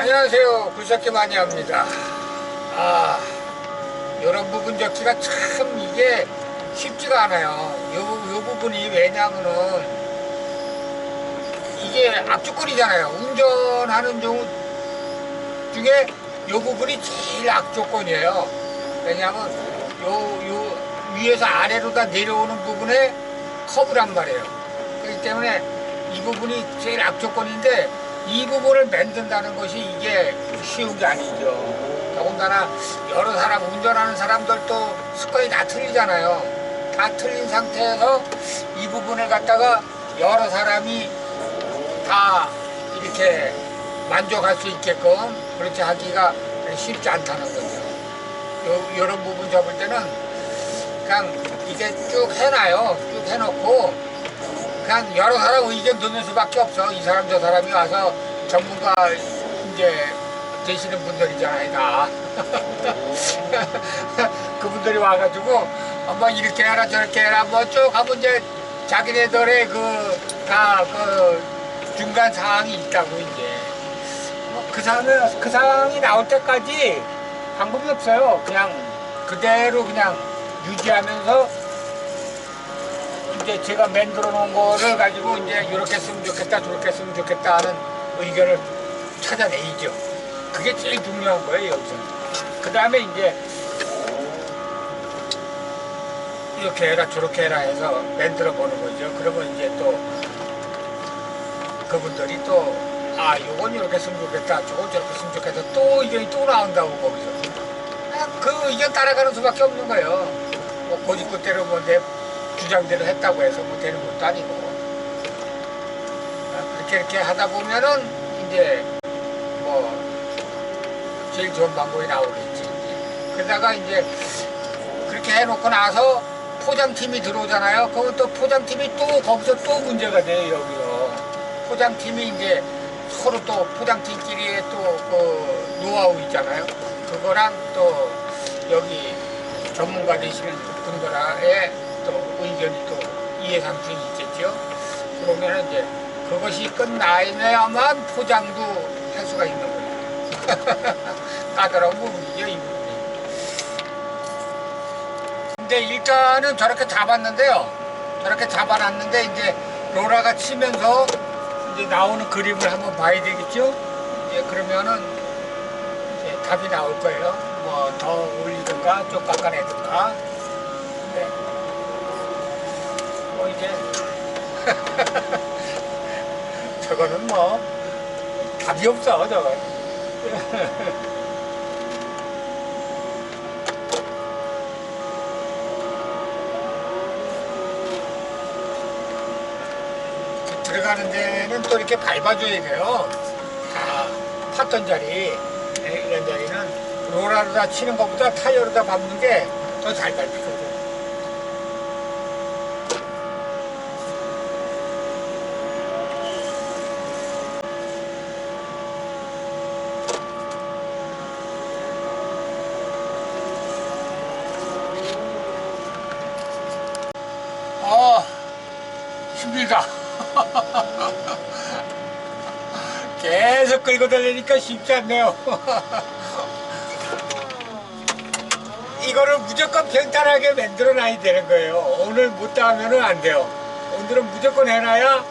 안녕하세요. 굴삭기 합니다. 아, 이런 부분 적기가 참 이게 쉽지가 않아요. 요, 요 부분이 왜냐면은 이게 악조건이잖아요. 운전하는 중에 요 부분이 제일 악조건이에요. 왜냐하면 요, 요 위에서 아래로 다 내려오는 부분에 커브란 말이에요. 그렇기 때문에 이 부분이 제일 악조건인데 이 부분을 만든다는 것이 이게 쉬운 게 아니죠. 더군다나 여러 사람, 운전하는 사람들도 습관이 다 틀리잖아요. 다 틀린 상태에서 이 부분을 갖다가 여러 사람이 다 이렇게 만족할 수 있게끔 그렇게 하기가 쉽지 않다는 거죠. 요, 이런 부분 잡을 때는 그냥 이게 쭉 해놔요. 쭉 해놓고 그냥 여러 사람 의견 듣는 수밖에 없어. 이 사람 저 사람이 와서 전문가 이제 되시는 분들이잖아요, 다. 그분들이 와가지고 뭐 이렇게 해라 저렇게 해라 뭐 쭉 하면 이제 자기네들의 그다그 중간 사항이 있다고 이제 뭐 그 상황 그 상황이 나올 때까지 방법이 없어요. 그냥 그대로 그냥 유지하면서 이제 제가 만들어 놓은 거를 가지고 이제 이렇게 쓰면 좋겠다 저렇게 쓰면 좋겠다 하는 의견을 찾아내죠. 그게 제일 중요한 거예요 여기서. 그 다음에 이제 이렇게 해라 저렇게 해라 해서 만들어 보는 거죠. 그러면 이제 또 그분들이 또 아, 요건 이렇게 쓰면 좋겠다, 저건 저렇게 쓰면 좋겠다, 또 의견이 또 나온다고, 거기서. 그 의견 따라가는 수밖에 없는 거예요. 뭐, 고집껏대로 뭐, 내 주장대로 했다고 해서 뭐 되는 것도 아니고. 아, 그렇게 이렇게 하다 보면은, 이제, 뭐, 제일 좋은 방법이 나오겠지. 그러다가 이제, 그렇게 해놓고 나서 포장팀이 들어오잖아요. 그러면 또 포장팀이 또 거기서 또 문제가 돼요, 여기서. 포장팀이 이제 서로 또 포장팀끼리의 또그 노하우 있잖아요. 그거랑 또 여기 전문가 되시는 분들의 또 의견이 또 이해상충이 있겠죠. 그러면 이제 그것이 끝나야만 포장도 할 수가 있는 거예요. 까다로운 부분이죠, 이 부분이. 근데 일단은 저렇게 잡았는데요. 저렇게 잡아놨는데 이제 로라가 치면서 이제 나오는 그림을 한번 봐야 되겠죠? 이제 그러면은 이제 답이 나올 거예요. 뭐 더 올리든가 좀 깎아내든가. 근데 뭐 이제 저거는 뭐 답이 없어 저건. 들어가는 데는 또 이렇게 밟아줘야 돼요. 다 팠던 자리, 예, 이런 자리는 로라로 다 치는 것보다 타이어로 다 밟는 게 더 잘 밟히거든. 아, 힘들다. 계속 끌고 다니니까 쉽지 않네요. 이거를 무조건 평탄하게 만들어 놔야 되는 거예요. 오늘 못다 하면은 안 돼요. 오늘은 무조건 해놔야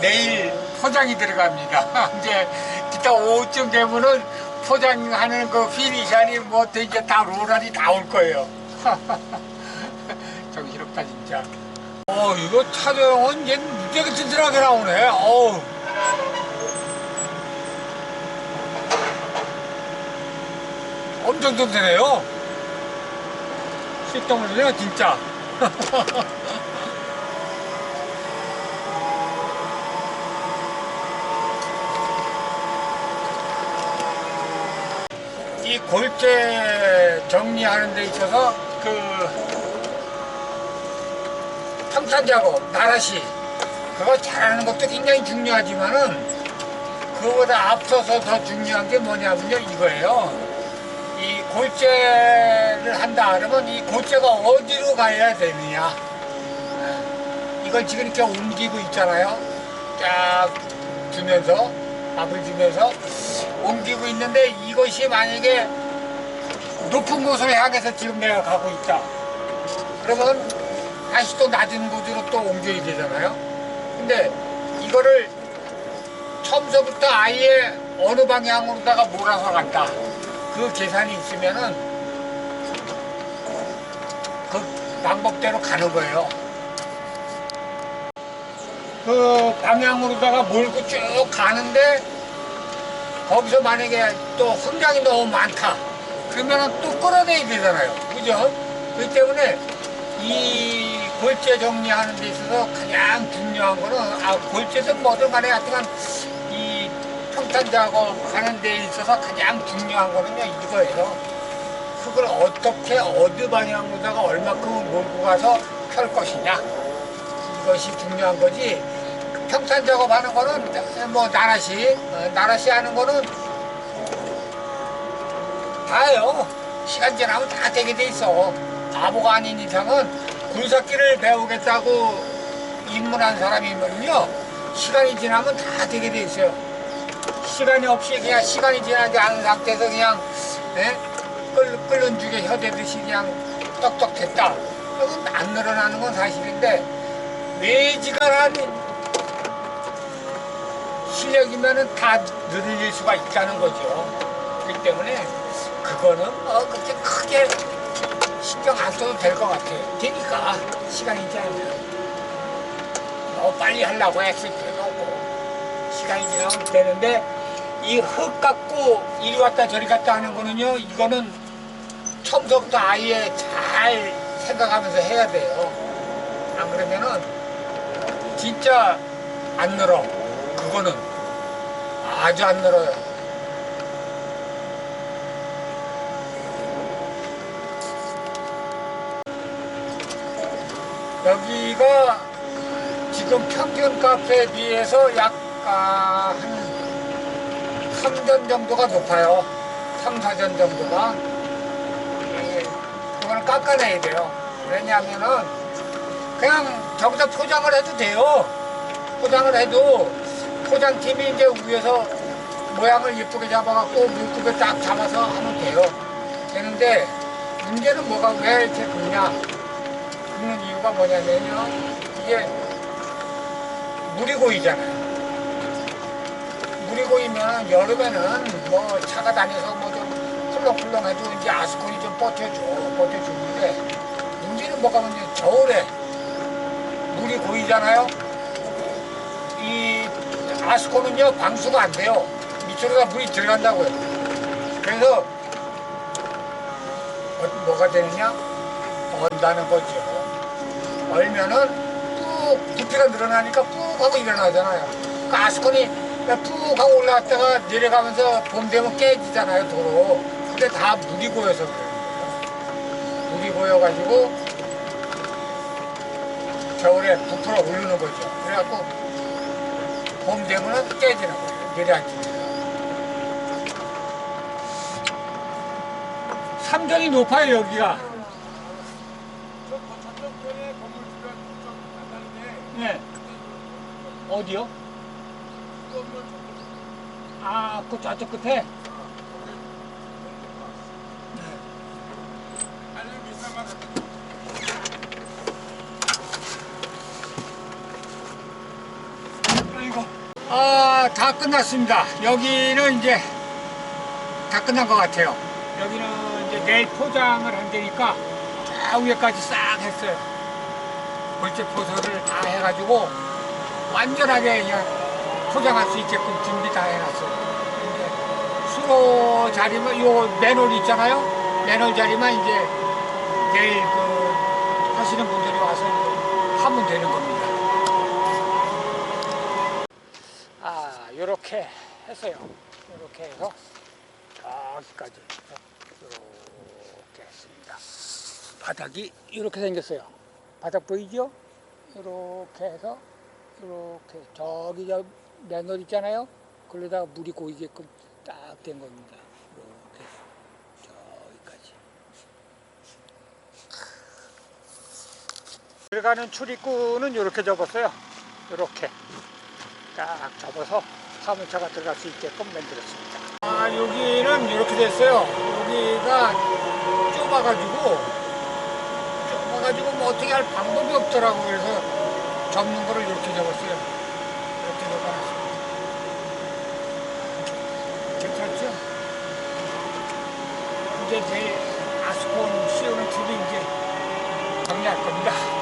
내일 포장이 들어갑니다. 이제 기타 오후쯤 되면은 포장하는 그 피니션이 뭐 이제 다 로랄이 다 올 거예요. 정신없다 진짜. 어 이거 촬영은 얘 무지하게 튼튼하게 나오네. 어우. 엄청 튼튼해요. 실덩어리네 진짜. 이 골재 정리하는 데 있어서 그 평탄 작업, 나라시 그거 잘하는 것도 굉장히 중요하지만은 그거보다 앞서서 더 중요한 게 뭐냐면요 이거예요. 이 골재를 한다 그러면 이 골재가 어디로 가야 되느냐 예. 이걸 지금 이렇게 옮기고 있잖아요 쫙 주면서 밥을 주면서 옮기고 있는데 이것이 만약에 높은 곳을 향해서 지금 내가 가고 있다. 그러면 다시 또 낮은 곳으로 또 옮겨야 되잖아요. 근데 이거를 처음서부터 아예 어느 방향으로다가 몰아서 간다. 그 계산이 있으면은 그 방법대로 가는 거예요. 그 방향으로다가 몰고 쭉 가는데 거기서 만약에 또 흥량이 너무 많다. 그러면은 또 끌어내야 되잖아요. 그죠? 그렇기 때문에 이 골재 정리하는 데 있어서 가장 중요한 거는 아 골재든 뭐든 간에 하여튼간 이 평탄 작업하는 데 있어서 가장 중요한 거는요 이거예요. 흙을 어떻게 어느 방향으로다가 얼마큼 몰고 가서 펼 것이냐. 이것이 중요한 거지. 평탄 작업하는 거는 뭐 나라시 어, 나라시 하는 거는 다요. 시간 지나면 다 되게 돼 있어. 바보가 아닌 이상은 굴삭기를 배우겠다고 입문한 사람이면요 시간이 지나면 다 되게 돼 있어요. 시간이 없이 그냥 시간이 지나지 않은 상태에서 그냥 예? 끓, 끓는 죽에 혀대듯이 그냥 됐다. 그건 안 늘어나는 건 사실인데 매지간한 실력이면은 다 늘릴 수가 있다는 거죠. 그렇기 때문에 그거는 어 그렇게 크게 신경 안 써도 될 것 같아요 되니까 시간이 지나면 너무 빨리 하려고 애쓸 필요도 없고. 시간이 지나면 되는데 이 흙 갖고 이리 왔다 저리 갔다 하는 거는요 이거는 처음부터 아예 잘 생각하면서 해야 돼요. 안 그러면은 진짜 안 늘어. 그거는 아주 안 늘어요 여기가 지금 평균 카페에 비해서 약간 한 3전 정도가 높아요. 3, 4전 정도가. 예, 그거는 깎아내야 돼요. 왜냐하면은 그냥 저기다 포장을 해도 돼요. 포장을 해도 포장팀이 이제 위에서 모양을 예쁘게 잡아갖고 물급에 딱 잡아서 하면 돼요. 되는데 문제는 뭐가 왜 이렇게 긁냐? 이유가 뭐냐면요. 이게 물이 고이잖아요. 물이 고이면 여름에는 뭐 차가 다녀서 뭐좀 쿨렁쿨렁해도 이제 아스콘이 좀 버텨줘, 버텨주는데 문제는 뭐가 문제 겨울에 물이 고이잖아요. 이 아스콘은요 방수가 안 돼요. 밑으로 다 물이 들어간다고요. 그래서 어, 뭐가 되느냐? 언다는 거죠. 얼면은 뚝 부피가 늘어나니까 뚝 하고 일어나잖아요. 그 아스콘이 뚝 하고 올라갔다가 내려가면서 봄 되면 깨지잖아요, 도로. 근데 다 물이 고여서 그래요. 물이 고여가지고 겨울에 부풀어 오르는 거죠. 그래갖고 봄 되면은 깨지는 거예요. 내려앉습니다. 삼전이 높아요, 여기가. 네. 어디요? 아, 그 저쪽 끝에? 아, 다 끝났습니다. 여기는 이제 다 끝난 것 같아요. 여기는 이제 내일 포장을 한다니까 저 위에까지 싹 했어요. 골재 포서를 다 해가지고 완전하게 그냥 포장할 수 있게끔 준비 다 해놨어요. 이제 수로 자리만 요 맨홀 있잖아요. 맨홀 자리만 이제 내일 그 하시는 분들이 와서 하면 되는 겁니다. 아, 요렇게 했어요. 요렇게 해서 여기까지 이렇게 했습니다. 바닥이 이렇게 생겼어요. 바닥 보이죠? 이렇게 해서 이렇게 저기 저 맨홀 있잖아요. 그러다가 물이 고이게끔 딱 된 겁니다. 이렇게 저기까지. 들어가는 출입구는 이렇게 접었어요. 이렇게 딱 접어서 화물차가 들어갈 수 있게끔 만들었습니다. 아, 여기는 이렇게 됐어요. 여기가 좁아가지고, 어떻게 할 방법이 없더라고. 그래서 접는 거를 이렇게 접었어요. 이렇게 접어놨습니다. 괜찮죠? 이제 제일 아스콘 씌우는 집이 이제 정리할 겁니다.